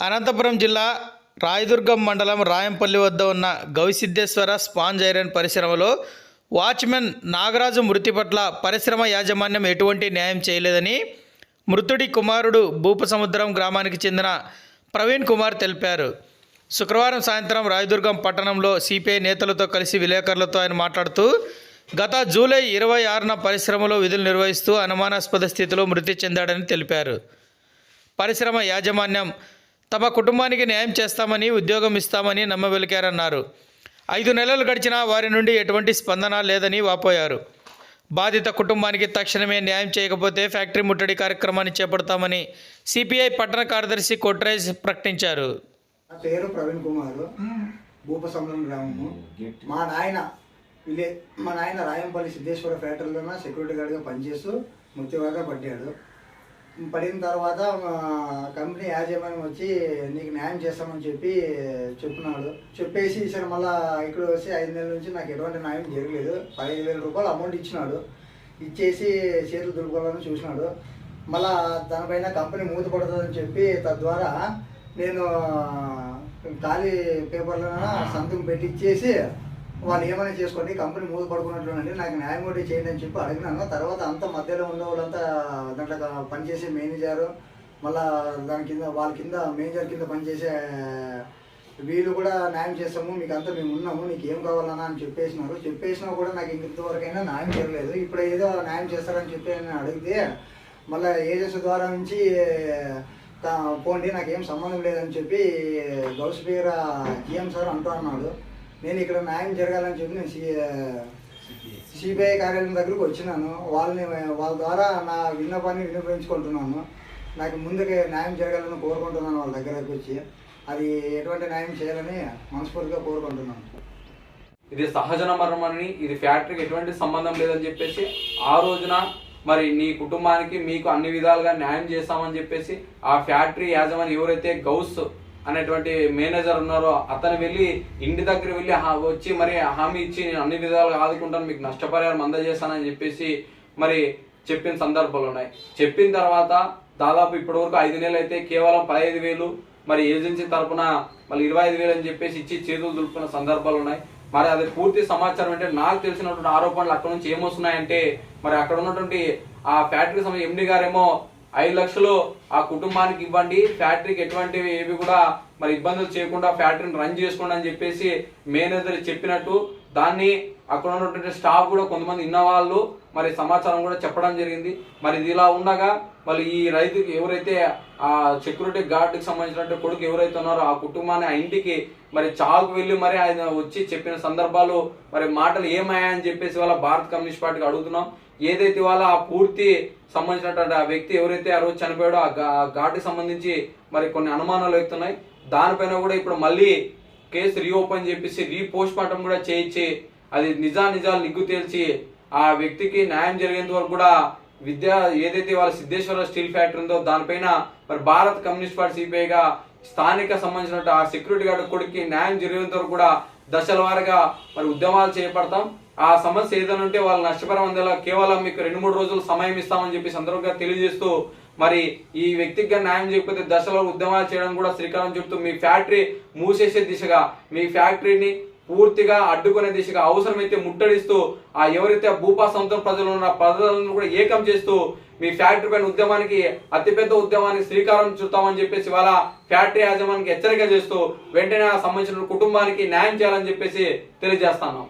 అనంతపురం జిల్లా రాయదుర్గం మండలం రాయంపల్లి వద్ద ఉన్న గవిసిద్ధేశ్వర స్పాంజ్ ఐరన్ పరిశ్రమలో వాచ్మెన్ నాగరాజు మృతి పట్ల పరిశ్రమ యాజమాన్యం ఎటువంటి న్యాయం చేయలేదని మృతుడి కుమారుడు భూపసముద్రం గ్రామానికి చెందిన ప్రవీణ్ కుమార్ తెలిపారు. శుక్రవారం సాయంత్రం రాయదుర్గం పట్టణంలో సిపిఐ నేతలతో కలిసి విలేకరులతో ఆయన మాట్లాడుతూ గత జూలై ఇరవై ఆరున పరిశ్రమలో విధులు నిర్వహిస్తూ అనుమానాస్పద స్థితిలో మృతి చెందాడని తెలిపారు. పరిశ్రమ యాజమాన్యం తమ కుటుంబానికి న్యాయం చేస్తామని ఉద్యోగం ఇస్తామని నమ్మవెలికారన్నారు. ఐదు నెలలు గడిచినా వారి నుండి ఎటువంటి స్పందన లేదని వాపోయారు. బాధిత కుటుంబానికి తక్షణమే న్యాయం చేయకపోతే ఫ్యాక్టరీ ముట్టడి కార్యక్రమాన్ని చేపడతామని సిపిఐ పట్టణ కార్యదర్శి కొట్రేజ్ ప్రకటించారు. పేరు ప్రవీణ్ కుమార్. భూపసముద్రం గ్రామము. మా నాయన విలే మా నాయన రాయంపల్లి సిద్ధేశ్వర ఫ్యాక్టరీలో సెక్యూరిటీ గార్డ్గా పనిచేస్తూ మృత్యువాగా పడ్డాడు. పడిన తర్వాత కంపెనీ యాజమాన్యం వచ్చి నీకు న్యాయం చేస్తామని చెప్పి చెప్పినాడు. చెప్పేసి సరే మళ్ళీ ఇక్కడ వచ్చి ఐదు నెలల నుంచి నాకు ఎటువంటి న్యాయం జరగలేదు. పదిహేను వేల రూపాయలు అమౌంట్ ఇచ్చినాడు. ఇచ్చేసి చేతులు దులుపుకోవాలని చూసినాడు. మళ్ళా దానిపైన కంపెనీ మూతపడుతుందని చెప్పి తద్వారా నేను ఖాళీ పేపర్లో సంతకం పెట్టి ఇచ్చేసి వాళ్ళు ఏమైనా చేసుకోండి కంపెనీ మూత పడుకున్నట్లునండి నాకు న్యాయం కూడా చేయండి అని చెప్పి అడిగినాను. తర్వాత అంత మధ్యలో ఉన్న వాళ్ళంతా దాంట్లో పనిచేసే మేనేజర్ మళ్ళా దాని కింద వాళ్ళ కింద మేనేజర్ కింద పనిచేసే వీళ్ళు కూడా న్యాయం చేస్తాము మీకు అంతా మేము ఉన్నాము నీకు ఏం కావాలన్నా అని చెప్పేసినారు. చెప్పేసినా కూడా నాకు ఇంతవరకైనా న్యాయం చేయలేదు ఇప్పుడు ఏదో న్యాయం చేస్తారని చెప్పి నేను అడిగితే మళ్ళీ ఏజెన్స్ ద్వారా నుంచి తా- పోండి నాకేం సంబంధం లేదని చెప్పి గౌస్పీర జిఎం సార్ అంటూ అన్నాడు. నేను ఇక్కడ న్యాయం జరగాలని చెప్పి నేను సిబిఐ కార్యాలయం దగ్గరకు వచ్చినాను. వాళ్ళని వాళ్ళ ద్వారా నా విన్నపాన్ని వినియోగించుకుంటున్నాను. నాకు ముందుకే న్యాయం జరగాలని కోరుకుంటున్నాను వాళ్ళ దగ్గరకు వచ్చి. అది ఎటువంటి న్యాయం చేయాలని మనస్ఫూర్తిగా కోరుకుంటున్నాను. ఇది సహజన మరణం అని ఇది ఫ్యాక్టరీకి ఎటువంటి సంబంధం లేదని చెప్పేసి ఆ రోజున మరి నీ కుటుంబానికి మీకు అన్ని విధాలుగా న్యాయం చేస్తామని చెప్పేసి ఆ ఫ్యాక్టరీ యాజమాని ఎవరైతే గౌస్ అనేటువంటి మేనేజర్ ఉన్నారు అతను వెళ్ళి ఇంటి దగ్గర వెళ్ళి హా- వచ్చి మరి హామీ ఇచ్చి నేను అన్ని విధాలుగా ఆదుకుంటాను మీకు నష్టపరిహారం అందజేస్తానని చెప్పేసి మరి చెప్పిన సందర్భాలు ఉన్నాయి. చెప్పిన తర్వాత దాదాపు ఇప్పటి వరకు ఐదు నెలలు అయితే కేవలం పదహైదు వేలు మరి ఏజెన్సీ తరపున మళ్ళీ ఇరవై ఐదు వేలు అని చెప్పేసి ఇచ్చి చేతులు దులుపుకున్న సందర్భాలు ఉన్నాయి. మరి అది పూర్తి సమాచారం అంటే నాకు తెలిసినటువంటి ఆరోపణలు అక్కడ నుంచి ఏమొస్తున్నాయంటే మరి అక్కడ ఉన్నటువంటి ఆ ఫ్యాక్టరీ సమయం ఎండి గారేమో ఐదు లక్షలు ఆ కుటుంబానికి ఇవ్వండి ఫ్యాక్టరీకి ఎటువంటివి ఏవి కూడా మరి ఇబ్బందులు చేయకుండా ఫ్యాక్టరీని రన్ చేసుకోండి అని చెప్పేసి మేనేజర్ చెప్పినట్టు దాన్ని అక్కడ ఉన్నటువంటి స్టాఫ్ కూడా కొంతమంది ఇన్న వాళ్ళు మరి సమాచారం కూడా చెప్పడం జరిగింది. మరి ఇది ఇలా ఉండగా మళ్ళీ ఈ రైతుకి ఎవరైతే ఆ సెక్యూరిటీ గార్డ్కి సంబంధించిన కొడుకు ఎవరైతే ఉన్నారో ఆ కుటుంబాన్ని ఆ ఇంటికి మరి చావుకు వెళ్ళి మరి ఆయన వచ్చి చెప్పిన సందర్భాలు మరి మాటలు ఏమయ్యాయని చెప్పేసి వాళ్ళ భారత కమ్యూనిస్ట్ పార్టీకి అడుగుతున్నాం. ఏదైతే వాళ్ళ ఆ పూర్తి సంబంధించినటువంటి ఆ వ్యక్తి ఎవరైతే ఆ రోజు చనిపోయాడో ఆ గా- ఘాటుకి సంబంధించి మరి కొన్ని అనుమానాలు అవుతున్నాయి. దానిపైన కూడా ఇప్పుడు మళ్ళీ కేసు రీఓపెన్ చేపించి రీపోస్ట్ మార్టం కూడా చేయించి అది నిజా నిజాలు నిగ్గు తేల్చి ఆ వ్యక్తికి న్యాయం జరిగేంత వరకు కూడా విద్య ఏదైతే వాళ్ళ సిద్ధేశ్వర స్టీల్ ఫ్యాక్టరీ ఉందో దానిపైన మరి భారత కమ్యూనిస్ట్ పార్టీ సిపిఐగా స్థానిక సంబంధించిన ఆ సెక్యూరిటీ గార్డు కొడుకు న్యాయం జరిగేంత వరకు కూడా దశల వారిగా మరి ఉద్యమాలు చేపడతాం. ఆ సమస్య ఏదైనా ఉంటే వాళ్ళు నష్టపరం అందేలా కేవలం మీకు రెండు మూడు రోజులు సమయం ఇస్తామని చెప్పి సందర్భంగా తెలియజేస్తూ మరి ఈ వ్యక్తిగా న్యాయం చేయకపోతే దశలో ఉద్యమాలు చేయడం కూడా శ్రీకారం చుడుతూ మీ ఫ్యాక్టరీ మూసేసే దిశగా మీ ఫ్యాక్టరీని పూర్తిగా అడ్డుకునే దిశగా అవసరమైతే ముట్టడిస్తూ ఆ ఎవరైతే భూపా సొంతం ప్రజలు ఉన్న ప్రజలను కూడా ఏకం చేస్తూ మీ ఫ్యాక్టరీ పైన ఉద్యమానికి అతిపెద్ద ఉద్యమానికి శ్రీకారం చుడతామని చెప్పేసి వాళ్ళ ఫ్యాక్టరీ యాజమానికి హెచ్చరిక చేస్తూ వెంటనే ఆ సంబంధించిన కుటుంబానికి న్యాయం చేయాలని చెప్పేసి తెలియజేస్తాను